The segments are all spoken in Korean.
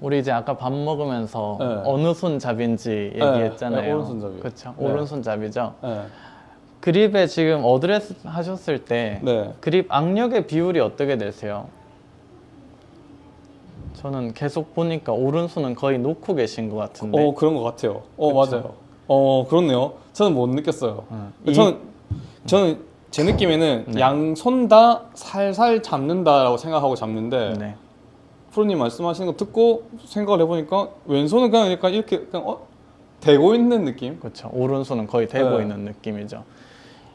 우리 이제 아까 밥 먹으면서 네. 어느 손잡인지 네, 얘기했잖아요. 네, 오른손잡이. 그렇죠. 네. 오른손잡이죠. 네. 그립에 지금 어드레스 하셨을 때 네. 그립 악력의 비율이 어떻게 되세요? 저는 계속 보니까 오른손은 거의 놓고 계신 것 같은데. 어 그런 것 같아요. 어 그쵸? 맞아요. 어 그렇네요. 저는 못 느꼈어요. 어, 이- 저는 저는 제 느낌에는 네. 양손 다 살살 잡는다라고 생각하고 잡는데 네. 프로님 말씀하시는 거 듣고 생각을 해보니까 왼손은 그냥 약간 이렇게 그냥 어 대고 있는 느낌. 그렇죠. 오른손은 거의 대고 네. 있는 느낌이죠.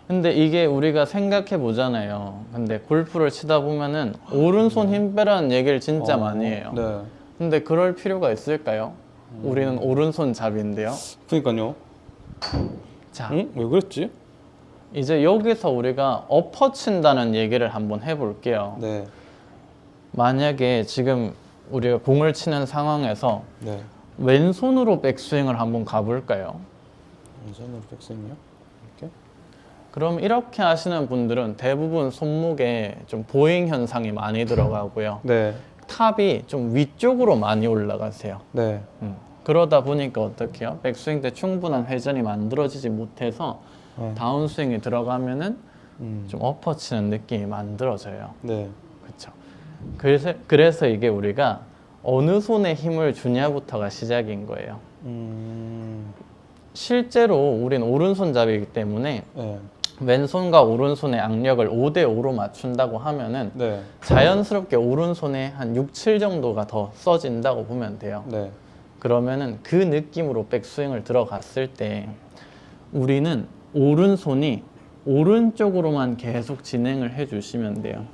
근데 이게 우리가 생각해 보잖아요. 근데 골프를 치다 보면은 오른손 힘 빼라는 얘기를 진짜 어, 많이 해요. 네. 근데 그럴 필요가 있을까요? 우리는 오른손 잡인데요. 그러니까요. 자, 응? 왜 그랬지? 이제 여기서 우리가 엎어친다는 얘기를 한번 해볼게요. 네. 만약에 지금 우리가 공을 치는 상황에서 네. 왼손으로 백스윙을 한번 가볼까요? 왼손으로 백스윙이요? 이렇게? 그럼 이렇게 하시는 분들은 대부분 손목에 좀 보잉 현상이 많이 들어가고요. 네. 탑이 좀 위쪽으로 많이 올라가세요. 네. 음. 그러다 보니까 어떻게 해요? 백스윙 때 충분한 회전이 만들어지지 못해서 네. 다운스윙이 들어가면은 음. 좀 엎어치는 느낌이 만들어져요. 네. 그렇죠. 그래서 그래서 이게 우리가 어느 손에 힘을 주냐부터가 시작인 거예요. 음. 실제로 우린 오른손잡이기 때문에 네. 왼손과 오른손의 악력을 5대 5로 맞춘다고 하면은 네. 자연스럽게 오른손에 한 6, 7 정도가 더 써진다고 보면 돼요. 네. 그러면은 그 느낌으로 백스윙을 들어갔을 때 우리는 오른손이 오른쪽으로만 계속 진행을 해 주시면 돼요.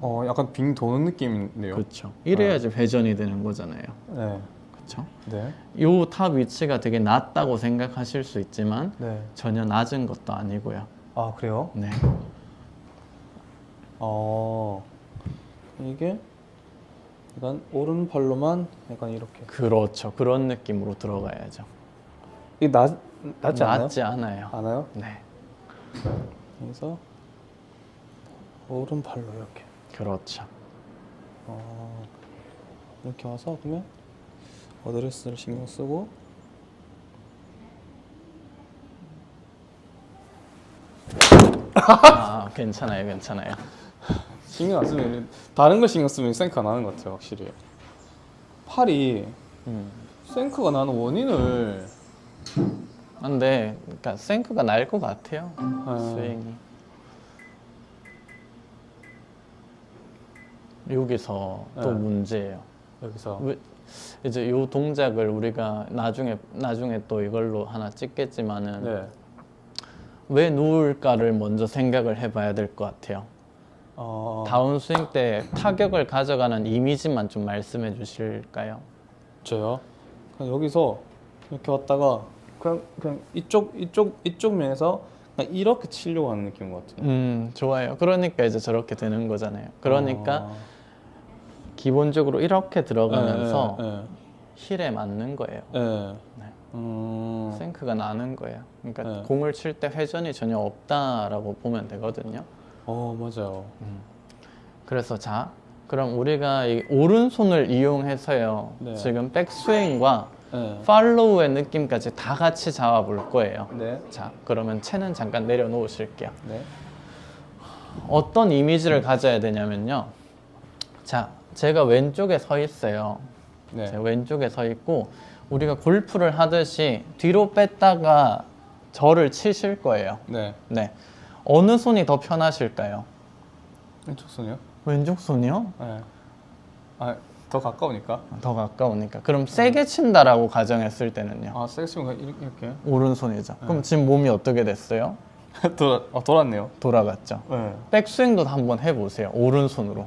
어, 약간 빙 도는 느낌인데요. 그렇죠. 이래야지 회전이 되는 거잖아요. 네. 그렇죠. 네. 요 탑 위치가 되게 낮다고 생각하실 수 있지만 네. 전혀 낮은 것도 아니고요. 아, 그래요? 네. 어. 이게 약간 오른팔로만 약간 이렇게. 그렇죠. 그런 느낌으로 들어가야죠. 이게 낮 낮지 않나요? 낮지 않아요. 않아요? 네. 그래서 오른팔로 이렇게. 그렇죠. 어. 이렇게 와서 그러면 어드레스를 신경 쓰고 아, 괜찮아요. 괜찮아요. 신경 안 쓰면 다른 거 신경 쓰면 생크가 나는 것 같아요, 확실히. 팔이 음. 생크가 나는 원인을 근데 그러니까 생크가 날 것 같아요. 아. 스윙이. 여기서 또 네. 문제예요. 여기서 왜- 이제 요 동작을 우리가 나중에 나중에 또 이걸로 하나 찍겠지만은 네. 왜 누울까를 먼저 생각을 해봐야 될 것 같아요. 어, 다운스윙 때 타격을 가져가는 이미지만 좀 말씀해 주실까요? 저요. 그냥 여기서 이렇게 왔다가 그냥 그냥 이쪽 이쪽 이쪽 면에서 그냥 이렇게 치려고 하는 느낌인 것 같아요. 음, 좋아요. 그러니까 이제 저렇게 되는 거잖아요. 그러니까 어, 기본적으로 이렇게 들어가면서 예, 예, 힐에 맞는 거예요. 예. 예. 네. 음, 생크가 나는 거예요. 그러니까 네. 공을 칠 때 회전이 전혀 없다라고 보면 되거든요. 어 맞아요. 그래서 자, 그럼 우리가 이 오른손을 이용해서요. 네. 지금 백스윙과 네. 팔로우의 느낌까지 다 같이 잡아볼 거예요. 네. 자, 그러면 채는 잠깐 내려놓으실게요. 네. 어떤 이미지를 가져야 되냐면요. 자, 제가 왼쪽에 서 있어요. 네. 제가 왼쪽에 서 있고 우리가 골프를 하듯이 뒤로 뺐다가 저를 치실 거예요. 네. 네. 어느 손이 더 편하실까요? 왼쪽 손이요? 왼쪽 손이요? 네. 아, 더 가까우니까. 더 가까우니까. 그럼 세게 친다라고 가정했을 때는요. 아, 섹시가 이렇게 이렇게. 오른손이죠. 네. 그럼 지금 몸이 어떻게 됐어요? 돌아, 어, 돌았네요. 돌아갔죠. 네. 백스윙도 한번 해보세요. 오른손으로.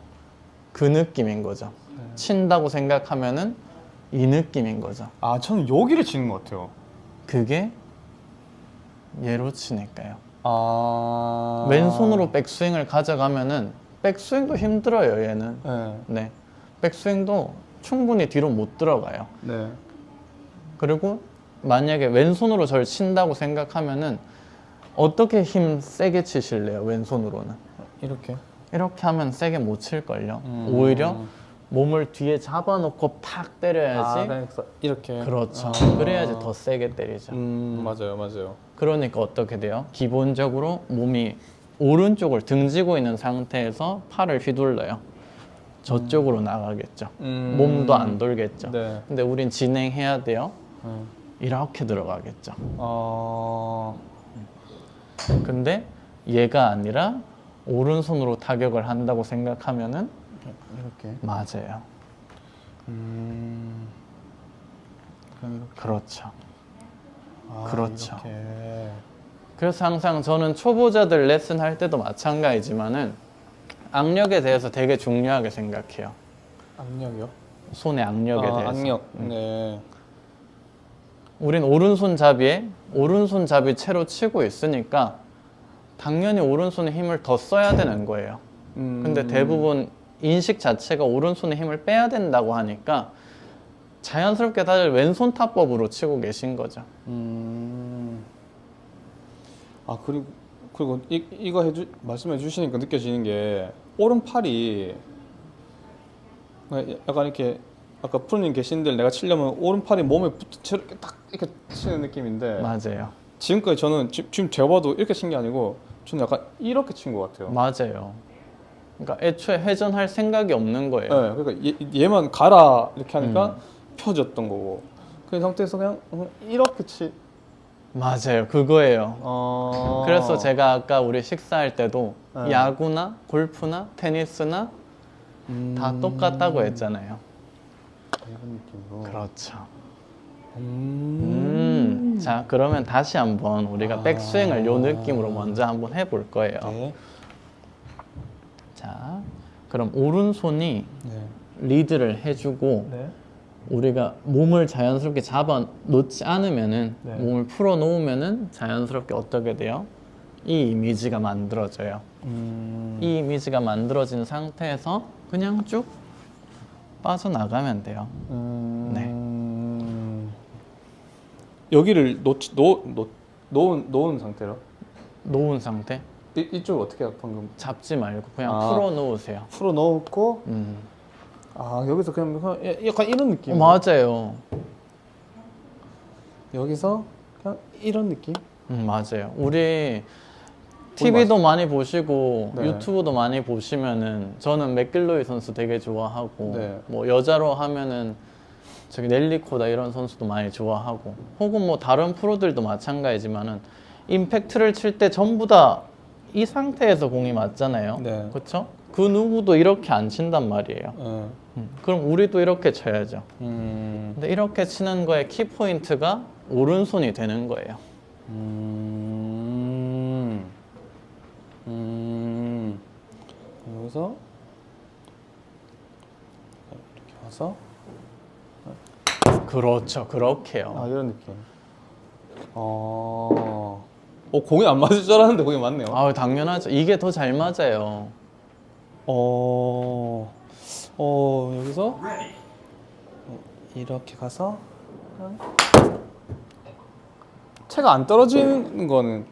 그 느낌인 거죠. 네. 친다고 생각하면은 이 느낌인 거죠. 아, 저는 여기를 치는 것 같아요. 그게 얘로 치니까요. 아. 왼손으로 백스윙을 가져가면은 백스윙도 힘들어요, 얘는. 네. 네. 백스윙도 충분히 뒤로 못 들어가요. 네. 그리고 만약에 왼손으로 절 친다고 생각하면은 어떻게 힘 세게 치실래요, 왼손으로는? 이렇게. 이렇게 하면 세게 못 칠걸요. 음. 오히려 몸을 뒤에 잡아놓고 팍 때려야지. 아, 그래서 이렇게. 그렇죠. 아. 그래야지 더 세게 때리죠. 음, 맞아요, 맞아요. 그러니까 어떻게 돼요? 기본적으로 몸이 오른쪽을 등지고 있는 상태에서 팔을 휘둘러요. 저쪽으로 나가겠죠. 음. 몸도 안 돌겠죠. 네. 근데 우린 진행해야 돼요. 음. 이렇게 들어가겠죠. 어. 근데 얘가 아니라 오른손으로 타격을 한다고 생각하면은 이렇게. 맞아요. 음. 그럼 이렇게. 그렇죠. 아, 그렇죠. 이렇게. 그래서 항상 저는 초보자들 레슨 할 때도 마찬가지지만은 악력에 대해서 되게 중요하게 생각해요. 악력이요? 손의 악력에 아, 대해서. 악력. 네. 우린 오른손 잡이에 오른손 잡이 채로 치고 있으니까 당연히 오른손에 힘을 더 써야 되는 거예요. 음. 근데 대부분 인식 자체가 오른손에 힘을 빼야 된다고 하니까 자연스럽게 다들 왼손 타법으로 치고 계신 거죠. 음. 아 그리고 그리고 이, 이거 해주 말씀해 주시니까 느껴지는 게 오른팔이 약간 이렇게 아까 프로님 계신데 내가 치려면 오른팔이 몸에 붙은 채로 이렇게 딱 이렇게 치는 느낌인데 맞아요. 지금까지 저는 지, 지금 제가 봐도 이렇게 친 게 아니고 저는 약간 이렇게 친 것 같아요. 맞아요. 그러니까 애초에 회전할 생각이 없는 거예요. 네, 그러니까 얘, 얘만 가라 이렇게 하니까 음. 펴졌던 거고 그 상태에서 그냥 이렇게 치. 맞아요. 그거예요. 어... 그래서 제가 아까 우리 식사할 때도 네. 야구나 골프나 테니스나 음... 다 똑같다고 했잖아요. 이런 느낌으로. 그렇죠. 음. 음. 자, 그러면 다시 한번 우리가 아. 백스윙을 요 느낌으로 먼저 한번 해볼 거예요. 네. 자, 그럼 오른손이 네. 리드를 해주고 네. 우리가 몸을 자연스럽게 잡아 놓지 않으면은 네. 몸을 풀어 놓으면은 자연스럽게 어떻게 돼요? 이 이미지가 만들어져요. 음. 이 이미지가 만들어진 상태에서 그냥 쭉 빠져나가면 돼요. 음. 네. 여기를 놓치 놓, 놓, 놓은 놓은 상태로 놓은 상태 이, 이쪽 어떻게 방금 잡지 말고 그냥 아. 풀어 놓으세요. 풀어 넣고 음. 아 여기서 그냥 그냥 약간 이런 느낌 어, 맞아요. 여기서 그냥 이런 느낌 음, 맞아요. 우리 TV도 많이 보시고 네. 유튜브도 많이 보시면은 저는 맥길로이 선수 되게 좋아하고 네. 뭐 여자로 하면은 저기 넬리코다 이런 선수도 많이 좋아하고 혹은 뭐 다른 프로들도 마찬가지지만은 임팩트를 칠 때 전부 다 이 상태에서 공이 맞잖아요. 네. 그렇죠? 그 누구도 이렇게 안 친단 말이에요. 예. 음, 그럼 우리도 이렇게 쳐야죠. 음. 근데 이렇게 치는 거의 키 포인트가 오른손이 되는 거예요. 음. 음. 여기서 이렇게 와서 그렇죠. 그렇게요. 아 이런 느낌. 어. 어 공이 안 맞을 줄 알았는데 공이 맞네요. 아, 당연하죠. 이게 더 잘 맞아요. 어. 어 여기서 이렇게 가서 채가 안 떨어지는 거는